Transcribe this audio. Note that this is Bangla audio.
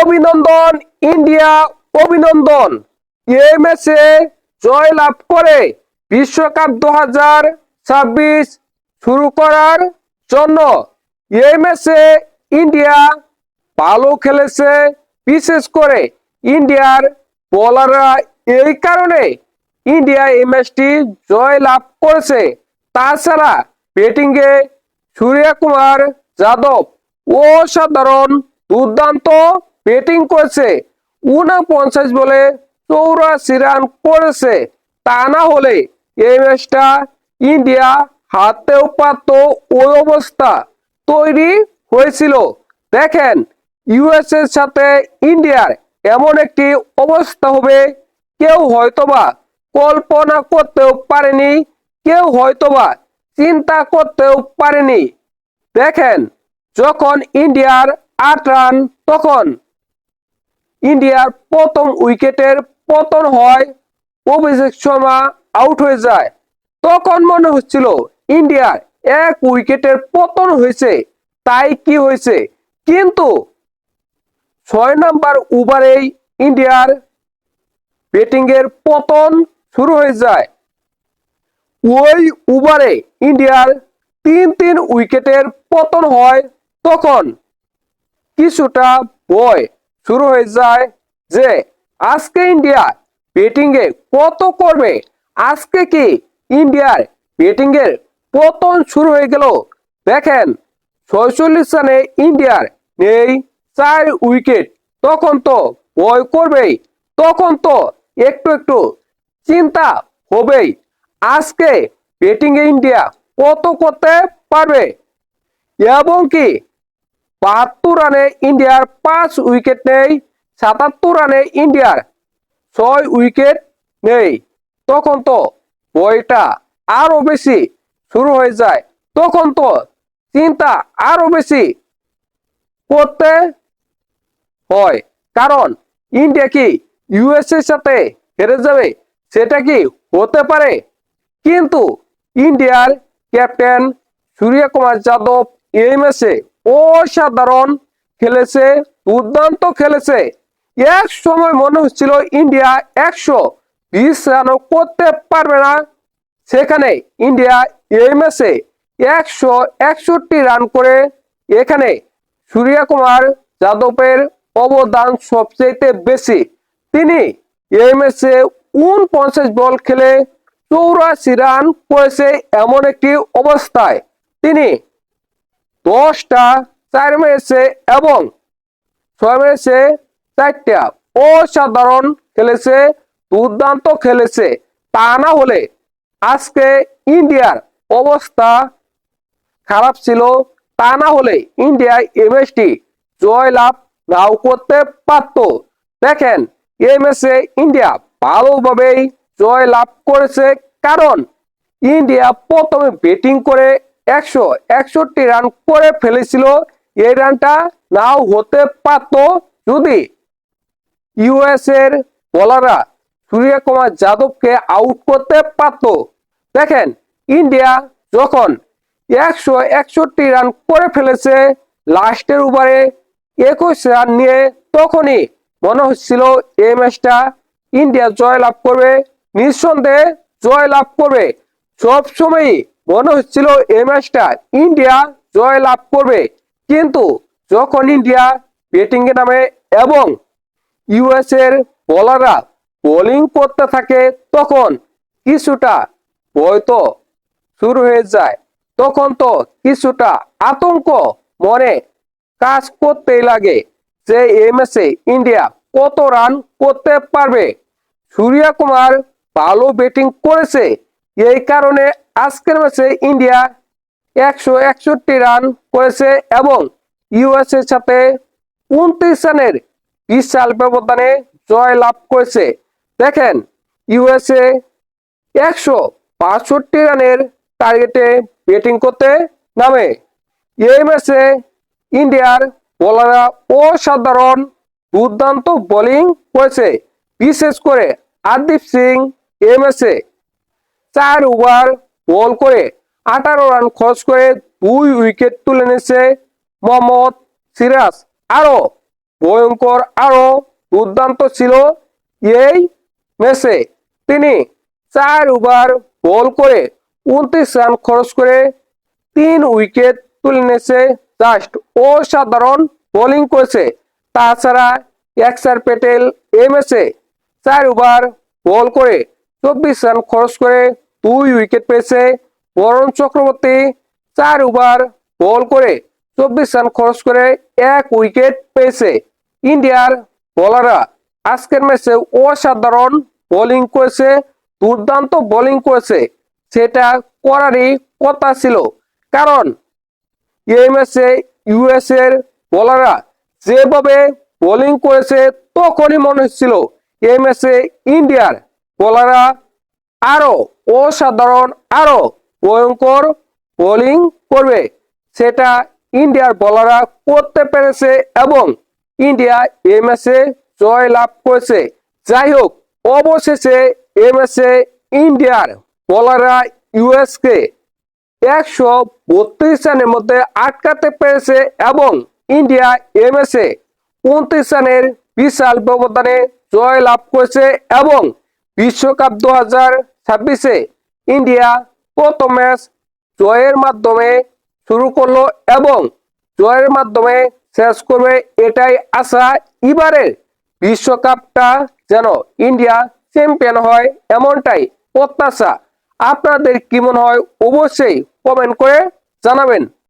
অভিনন্দন, ইন্ডিয়া অভিনন্দন। এই ম্যাচে জয় লাভ করে বিশ্বকাপ দু হাজার ছাব্বিশ শুরু করার জন্য এই ম্যাচে ইন্ডিয়া ভালো খেলেছে। বিশেষ করে ইন্ডিয়ার বোলাররা এই কারণে ইন্ডিয়া এই ম্যাচটি জয় লাভ করেছে। তাছাড়া ব্যাটিংয়ে সূর্য কুমার যাদব অসাধারণ দুর্দান্ত ব্যাটিং করেছে। উনপঞ্চাশ বলে চৌরাশি রান করেছে। তা না হলে এই ম্যাচটা ইন্ডিয়া হাতেও পারত ওই অবস্থা। তৈরি হয়েছিল। দেখেন ইউএস এর সাথে ইন্ডিয়ার এমন একটি অবস্থা হবে। কেউ হয়তোবা কল্পনা করতেও পারেনি, কেউ হয়তোবা চিন্তা করতেও পারেনি। দেখেন, যখন ইন্ডিয়ার আট রান, তখন ইন্ডিয়ার প্রথম উইকেটের পতন হয়, অভিষেক শর্মা আউট হয়ে যায়। তখন মনে হচ্ছিল ইন্ডিয়ার এক উইকেটের পতন হয়েছে, তাই কি হয়েছে? কিন্তু ছয় নাম্বার ওভারেই ইন্ডিয়ার ব্যাটিং এর পতন শুরু হয়ে যায়। ওই ওভারে ইন্ডিয়ার তিন তিন উইকেটের পতন হয়, তখন কিছুটা বয় শুরু হয়ে যায় যে আজকে ইন্ডিয়া ব্যাটিং এ কত করবে আজকে কি ইন্ডিয়ার ব্যাটিং এর পতন শুরু হয়ে গেল? দেখেন, ছয়চল্লিশ রানে ইন্ডিয়ার নেই, চার উইকেট তখন তো বয় করবেই, তখন তো একটু একটু চিন্তা হবেই। আজকে ব্যাটিং এ ইন্ডিয়া কত করতে পারবে? এবং কি বাহাত্তর রানে ইন্ডিয়ার পাঁচ উইকেট নেই, সাতাত্তর রানে ইন্ডিয়ার ছয় উইকেট নেই। তখন তো বইটা আরও বেশি শুরু হয়ে যায়। তখন তো চিন্তা আরও বেশি করতে হয়। কারণ ইন্ডিয়া কি ইউএস এর সাথে হেরে যাবে সেটা কি হতে পারে? কিন্তু ইন্ডিয়ার ক্যাপ্টেন সূর্য কুমার যাদব এই ম্যাচে অসাধারণ খেলেছে, দুর্দান্ত খেলেছে। এক সময় মনে হচ্ছিল ইন্ডিয়া একশো বিশ রানও করতে পারবে না। সেখানে ইন্ডিয়া এই ম্যাচে একশো একষট্টি রান করে। এখানে সূর্য কুমার যাদবের অবদান সবচেয়ে বেশি। তিনি এই ম্যাচে উনপঞ্চাশ বল খেলে চৌরাশি রান করেছে এমন একটি অবস্থায়। তিনি দশটা, চার ম্যাচে এবং ছয় ম্যাচে চারটা। অসাধারণ খেলেছে, দুর্দান্ত খেলেছে। তা না হলে আজকে ইন্ডিয়ার অবস্থা খারাপ ছিল। তা না হলে ইন্ডিয়া এই ম্যাচটি জয় লাভ নাও করতে পারত। দেখেন ম্যাচে ইন্ডিয়া ভালোভাবেই জয় লাভ করেছে। কারণ ইন্ডিয়া প্রথমে ব্যাটিং করে একশো, একষট্টি রান করে ফেলেছিল। এই রানটা নাও হতে পারত যদি ইউএস এর বলাররা সূর্য কুমার যাদবকে আউট করতে পারত। দেখেন ইন্ডিয়া যখন একশো, একষট্টি রান করে ফেলেছে লাস্টের ওভারে একুশ রান নিয়ে, তখনই মনে হচ্ছিল এই ম্যাচটা ইন্ডিয়া জয় লাভ করবে। নিঃসন্দেহে জয় লাভ করবে। সব সময়ই মনে হচ্ছিল এই ম্যাচটা ইন্ডিয়া জয় লাভ করবে। কিন্তু যখন ইন্ডিয়া ব্যাটিং এ নামে এবং ইউএস এর বোলাররা বোলিং করতে থাকে, তখন কিছুটা হয়তো শুরু হয়ে যায়। তখন তো কিছুটা আতঙ্ক মনে কাজ করতেই লাগে যে এই ম্যাচে ইন্ডিয়া কত রান করতে পারবে। সূর্য কুমার ভালো ব্যাটিং করেছে, এই কারণে আজকের ম্যাচে ইন্ডিয়া একশো একষট্টি রান করেছে এবং ইউএস এর সাথে উনত্রিশ রানের বিশাল ব্যবধানে জয় লাভ করেছে। দেখেন, ইউএসএ একশো বাষট্টি রানের টার্গেটে ব্যাটিং করতে নামে। এই ম্যাচে ইন্ডিয়ার বোলাররা অসাধারণ দুর্দান্ত বোলিং করেছে। বিশেষ করে আরদীপ সিং এই ম্যাচে চার ওভার বল করে আঠারো রান খরচ করে দুই উইকেট তুলে নিয়েছে মোহাম্মদ সিরাজ। আরও ভয়ঙ্কর আরও দুর্দান্ত ছিল এই ম্যাচে। তিনি চার ওভার বল করে উনত্রিশ রান খরচ করে তিন উইকেট তুলে নিয়েছে। জাস্ট অসাধারণ বোলিং করেছে। তাছাড়া একসার প্যাটেল এম এসে চার ওভার বল করে চব্বিশ রান খরচ করে দুই উইকেট পেয়েছে বরুণ চক্রবর্তী চার ওভার বল করে চব্বিশ রান খরচ করে এক উইকেট পেয়েছে ইন্ডিয়ার বোলাররা। আজকের ম্যাচে অসাধারণ বোলিং করেছে, দুর্দান্ত বোলিং করেছে। সেটা করারই কথা ছিল। কারণ এই ম্যাচে ইউএস এর বোলাররা যেভাবে বোলিং করেছে তখনই মনে হচ্ছিল, এই ম্যাচে ইন্ডিয়ার বোলাররা আরও অসাধারণ, আরও ভয়ঙ্কর বোলিং করবে। সেটা ইন্ডিয়ার বলাররা করতে পেরেছে এবং ইন্ডিয়া এই ম্যাচে জয় লাভ করেছে। যাই হোক, অবশেষে এই ম্যাচে ইন্ডিয়ার বোলাররা ইউএস কে একশো বত্রিশ রানের মধ্যে আটকাতে পেরেছে এবং ইন্ডিয়া এমএসএ উনত্রিশ রানের বিশাল ব্যবধানে জয় লাভ করেছে এবং বিশ্বকাপ দু হাজার ছাব্বিশে ইন্ডিয়া প্রথম ম্যাচ জয়ের মাধ্যমে শুরু করল এবং জয়ের মাধ্যমে শেষ করবে এটাই আশা। এবারের বিশ্বকাপটা যেন ইন্ডিয়া চ্যাম্পিয়ন হয় এমনটাই প্রত্যাশা। আপনাদের কি মনে হয়? অবশ্যই কমেন্ট করে জানাবেন।